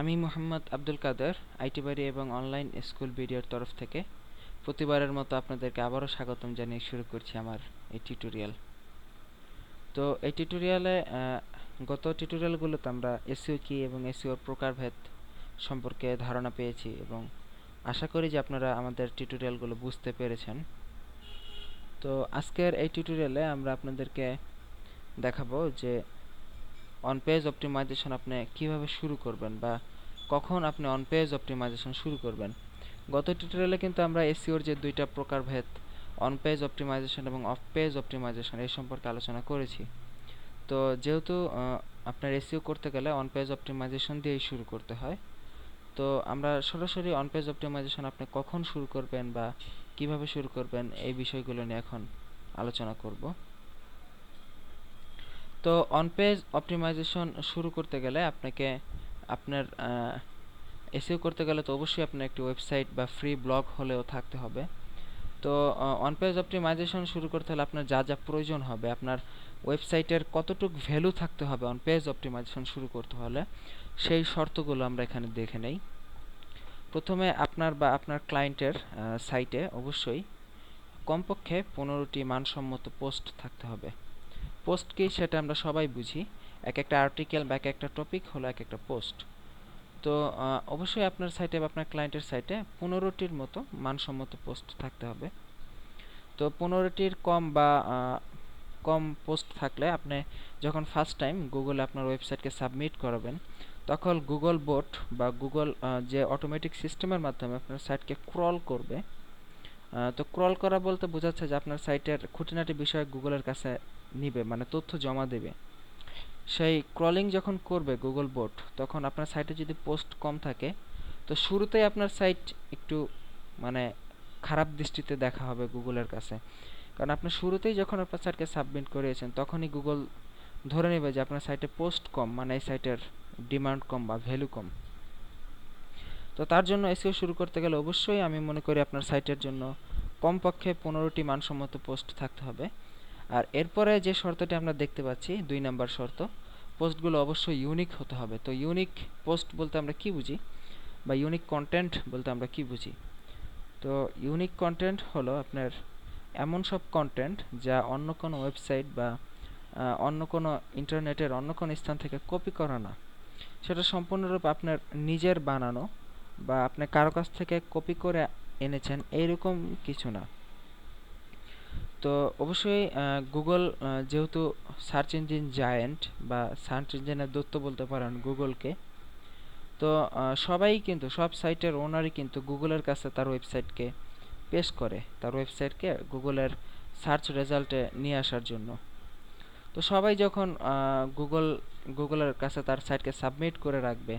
আমি মোহাম্মদ আব্দুল কাদের, আইটি বাড়ি এবং অনলাইন স্কুল ভিডিওর তরফ থেকে প্রতিবারের মতো আপনাদেরকে আবারও স্বাগতম জানিয়ে শুরু করছি আমার এই টিউটোরিয়াল তো এই টিউটোরিয়ালে গত টিউটোরিয়ালগুলোতে আমরা এসইও কি এবং এসিওর প্রকারভেদ সম্পর্কে ধারণা পেয়েছি এবং আশা করি যে আপনারা আমাদের টিউটোরিয়ালগুলো বুঝতে পেরেছেন। তো আজকের এই টিউটোরিয়ালে আমরা আপনাদেরকে দেখাবো যে অন পেজ অপটিমাইজেশন আপনি কীভাবে শুরু করবেন বা কখন আপনি অন পেজ অপটিমাইজেশন শুরু করবেন? গত টিউটোরিয়ালে কিন্তু আমরা এসইওর যে দুইটা প্রকারভেদ অন পেজ অপটিমাইজেশন এবং অফ পেজ অপটিমাইজেশন এই সম্পর্কে আলোচনা করেছি। তো যেহেতু আপনার এসইও করতে গেলে অন পেজ অপটিমাইজেশন দিয়েই শুরু করতে হয়। তো আমরা সরাসরি অন পেজ অপটিমাইজেশন আপনি কখন শুরু করবেন বা কীভাবে শুরু করবেন এই বিষয়গুলো নিয়ে এখন আলোচনা করব। তো অন পেজ অপটিমাইজেশন শুরু করতে গেলে আপনাকে, আপনার এসইও করতে গেলে তো অবশ্যই আপনার একটি ওয়েবসাইট বা ফ্রি ব্লগ হলেও থাকতে হবে। তো অন পেজ অপটিমাইজেশন শুরু করতে হলে আপনার যা যা প্রয়োজন হবে, আপনার ওয়েবসাইটের কতটুক ভ্যালু থাকতে হবে অন পেজ অপটিমাইজেশন শুরু করতে হলে, সেই শর্তগুলো আমরা এখানে দেখে নেই। প্রথমে আপনার বা আপনার ক্লায়েন্টের সাইটে অবশ্যই কমপক্ষে পনেরোটি মানসম্মত পোস্ট থাকতে হবে। পোস্ট কি সেটা আমরা সবাই বুঝি। এক একটা আর্টিকেল বা এক একটা টপিক হলো এক একটা পোস্ট তো অবশ্যই আপনার সাইটে বা আপনার ক্লায়েন্টের সাইটে পনেরোটির মতো মানসম্মত পোস্ট থাকতে হবে। তো পনেরোটির কম বা কম পোস্ট থাকলে আপনি যখন ফার্স্ট টাইম গুগলে আপনার ওয়েবসাইটকে সাবমিট করাবেন, তখন গুগল বোট বা গুগল যে অটোমেটিক সিস্টেমের মাধ্যমে আপনার সাইটকে ক্রল করবে। তো ক্রল করা বলতে বোঝাচ্ছে যে আপনার সাইটের খুঁটিনাটি বিষয় গুগলের কাছে নিবে মানে তথ্য জমা দেবে। সেই ক্রলিং যখন করবে গুগল বোট তখন আপনার সাইটে যদি পোস্ট কম থাকে, তো শুরুতেই আপনার সাইট একটু মানে খারাপ দৃষ্টিতে দেখা হবে গুগলের কাছে। কারণ আপনি শুরুতেই যখন আপনার সাইটকে সাবমিট করিয়েছেন, তখনই গুগল ধরে নেবে যে আপনার সাইটে পোস্ট কম মানে এই সাইটের ডিমান্ড কম বা ভ্যালু কম। তো তার জন্য এসিও শুরু করতে গেলে অবশ্যই আমি মনে করি আপনার সাইটের জন্য কমপক্ষে পনেরোটি মানসম্মত পোস্ট থাকতে হবে। আর এরপরে যে শর্তটি আমরা দেখতে পাচ্ছি, দুই নাম্বার শর্ত, পোস্টগুলো অবশ্যই ইউনিক হতে হবে। তো ইউনিক পোস্ট বলতে আমরা কি বুঝি? বা ইউনিক কন্টেন্ট বলতে আমরা কি বুঝি? তো ইউনিক কন্টেন্ট হলো আপনার এমন সব কন্টেন্ট যা অন্য কোনো ওয়েবসাইট বা অন্য কোনো ইন্টারনেটের অন্য কোনো স্থান থেকে কপি করা না। সেটা সম্পূর্ণরূপে আপনার নিজের বানানো বা আপনি কারও কাছ থেকে কপি করে এনেছেন, এইরকম কিছু না। তো অবশ্যই গুগল যেহেতু সার্চ ইঞ্জিন জায়েন্ট বা সার্চ ইঞ্জিনের দত্ত বলতে পারেন গুগলকে তো সবাই কিন্তু, সব সাইটের ওনারই কিন্তু গুগলের কাছে তার ওয়েবসাইটকে পেশ করে, তার ওয়েবসাইটকে গুগলের সার্চ রেজাল্টে নিয়ে আসার জন্য। তো সবাই যখন গুগল গুগলের কাছে তার সাইটকে সাবমিট করে রাখবে,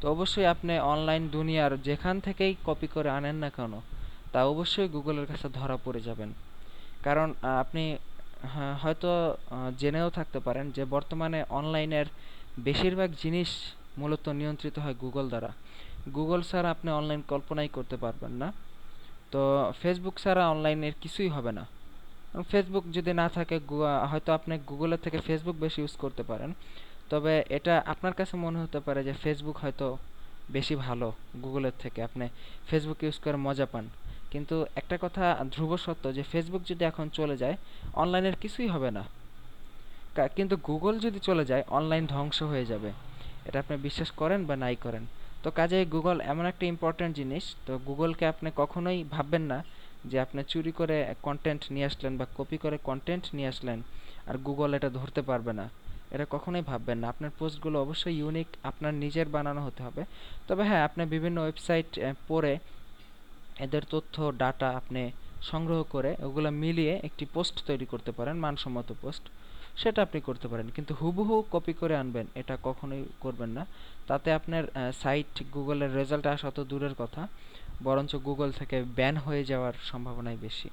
তো অবশ্যই আপনি অনলাইন দুনিয়ার যেখান থেকেই কপি করে আনেন না কেন, তা অবশ্যই গুগলের কাছে ধরা পড়ে যাবেন। কারণ আপনি হয়তো জেনেও থাকতে পারেন যে বর্তমানে অনলাইনের বেশিরভাগ জিনিস মূলত নিয়ন্ত্রিত হয় গুগল দ্বারা। গুগল ছাড়া আপনি অনলাইন কল্পনাই করতে পারবেন না। তো ফেসবুক ছাড়া অনলাইনের কিছুই হবে না। ফেসবুক যদি না থাকে হয়তো আপনি গুগলের থেকে ফেসবুক বেশি ইউজ করতে পারেন। তবে এটা আপনার কাছে মনে হতে পারে যে ফেসবুক হয়তো বেশি ভালো গুগলের থেকে। আপনি ফেসবুক ইউজ করে মজা পান। কিন্তু একটা কথা ধ্রুব সত্য যে ফেসবুক যদি এখন চলে যায় অনলাইনের কিছুই হবে না। কিন্তু গুগল যদি চলে যায় অনলাইন ধ্বংস হয়ে যাবে। এটা আপনি বিশ্বাস করেন বা নাই করেন? তো কাজে গুগল এমন একটা ইম্পর্ট্যান্ট জিনিস, তো গুগলকে আপনি কখনোই ভাববেন না যে আপনি চুরি করে কন্টেন্ট নিয়ে আসলেন বা কপি করে কন্টেন্ট নিয়ে আসলেন আর গুগল এটা ধরতে পারবে না। এটা কখনোই ভাববেন না। আপনার পোস্টগুলো অবশ্যই ইউনিক আপনার নিজের বানানো হতে হবে। তবে হ্যাঁ আপনি বিভিন্ন ওয়েবসাইট পড়ে এদের তথ্য ডাটা আপনি সংগ্রহ করে ওগুলো মিলিয়ে একটি পোস্ট তৈরি করতে পারেন, মানসম্মত পোস্ট। সেটা আপনি করতে পারেন। কিন্তু হুবহু কপি করে আনবেন, এটা কখনোই করবেন না। তাতে আপনার সাইট গুগলের রেজাল্ট আসা তো দূরের কথা, বরঞ্চ গুগল থেকে ব্যান হয়ে যাওয়ার সম্ভাবনাই বেশি।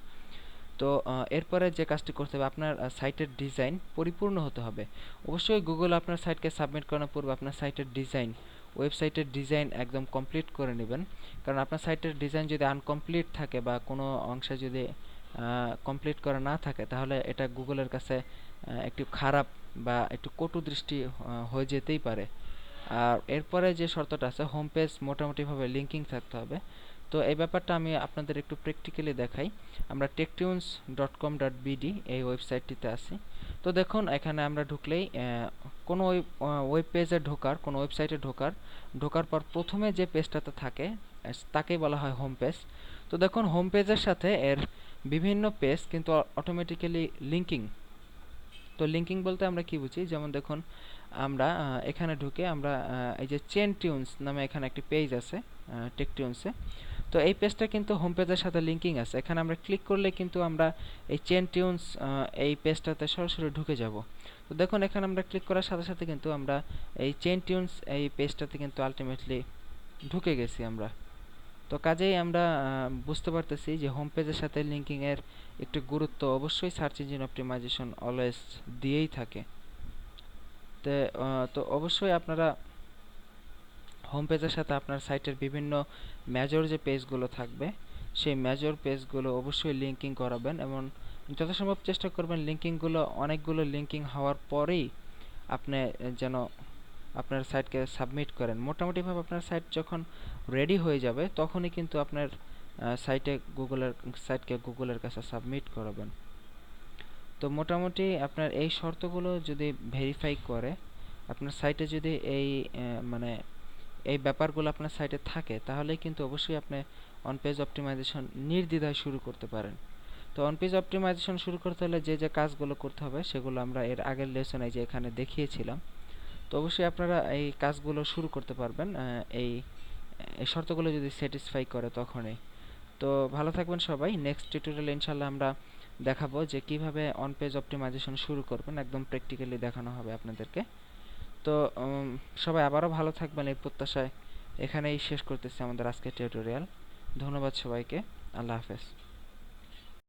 তো এরপরে যে কাজটি করতে হবে, আপনার সাইটের ডিজাইন পরিপূর্ণ হতে হবে। অবশ্যই গুগল আপনার সাইটকে সাবমিট করানোর পূর্বে আপনার সাইটের ডিজাইন ওয়েবসাইটের ডিজাইন একদম কমপ্লিট করে নেবেন। কারণ আপনার সাইটের ডিজাইন যদি আনকমপ্লিট থাকে বা কোনো অংশে যদি কমপ্লিট করা না থাকে, তাহলে এটা গুগলের কাছে একটু খারাপ বা একটু কটু দৃষ্টি হয়ে যেতেই পারে। আর এরপরে যে শর্তটা আছে হোম পেজ মোটামুটিভাবে লিঙ্কিং থাকতে হবে। তো এই ব্যাপারটা আমি আপনাদের একটু প্র্যাকটিক্যালি দেখাই। আমরা Techtunes dot com dot BD এই ওয়েবসাইটটিতে আছি। তো দেখুন, এখানে আমরা ঢুকলেই কোনো ওয়েব পেজে ঢোকার, কোনো ওয়েবসাইটে ঢোকার ঢোকার পর প্রথমে যে পেজটাতে থাকে তাকেই বলা হয় হোম পেজ তো দেখুন হোম পেজের সাথে এর বিভিন্ন পেজ কিন্তু অটোমেটিক্যালি লিঙ্কিং তো লিঙ্কিং বলতে আমরা কি বুঝি? যেমন দেখুন, আমরা এখানে ঢুকে আমরা এই যে চেন টিউনস নামে এখানে একটি পেজ আছে টেক টিউনসে তো এই পেজটা কিন্তু হোম পেজের সাথে লিঙ্কিং আছে। এখানে আমরা ক্লিক করলে কিন্তু আমরা এই চেন টিউনস এই পেজটাতে সরাসরি ঢুকে যাব। তো দেখুন, এখানে আমরা ক্লিক করার সাথে সাথে কিন্তু আমরা এই চেন টিউনস এই পেজটাতে কিন্তু আলটিমেটলি ঢুকে গেছি আমরা। তো কাজেই আমরা বুঝতে পারতেছি যে হোম পেজের সাথে লিঙ্কিং এর একটি গুরুত্ব অবশ্যই সার্চ ইঞ্জিন অপটিমাইজেশন অলওয়েজ দিয়েই থাকে। তো অবশ্যই আপনারা হোম পেজের সাথে আপনার সাইটের বিভিন্ন মেজর যে পেজগুলো থাকবে, সেই মেজর পেজগুলো অবশ্যই লিঙ্কিং করাবেন এবং যথাসম্ভব চেষ্টা করবেন লিঙ্কিংগুলো অনেকগুলো লিঙ্কিং হওয়ার পরেই আপনি যেন আপনার সাইটকে সাবমিট করেন। মোটামুটিভাবে আপনার সাইট যখন রেডি হয়ে যাবে, তখনই কিন্তু আপনার সাইটে গুগলের সাইটকে গুগলের কাছে সাবমিট করাবেন। তো মোটামুটি আপনার এই শর্তগুলো যদি ভেরিফাই করে, আপনার সাইটে যদি এই মানে এই ব্যাপারগুলো আপনার সাইটে থাকে তাহলে কিন্তু অবশ্যই আপনি অন পেজ অপটিমাইজেশন নির্দ্বিধায় শুরু করতে পারেন। তো অন পেজ অপটিমাইজেশন শুরু করতে হলে যে যে কাজগুলো করতে হবে, সেগুলো আমরা এর আগের লেসনে যে এখানে দেখিয়েছিলাম। তো অবশ্যই আপনারা এই কাজগুলো শুরু করতে পারবেন এই এই শর্তগুলো যদি স্যাটিসফাই করে তখনই। তো ভালো থাকবেন সবাই নেক্সট টিউটোরিয়ালে ইনশাল্লাহ আমরা দেখাবো যে কীভাবে অন পেজ অপটিমাইজেশন শুরু করবেন, একদম প্র্যাকটিক্যালি দেখানো হবে আপনাদেরকে। তো সবাই আবারও ভালো থাকবেন এই প্রত্যাশায়। এখানেই শেষ করতেছি আমাদের আজকের টিউটোরিয়াল। ধন্যবাদ সবাইকে। আল্লাহ হাফেজ।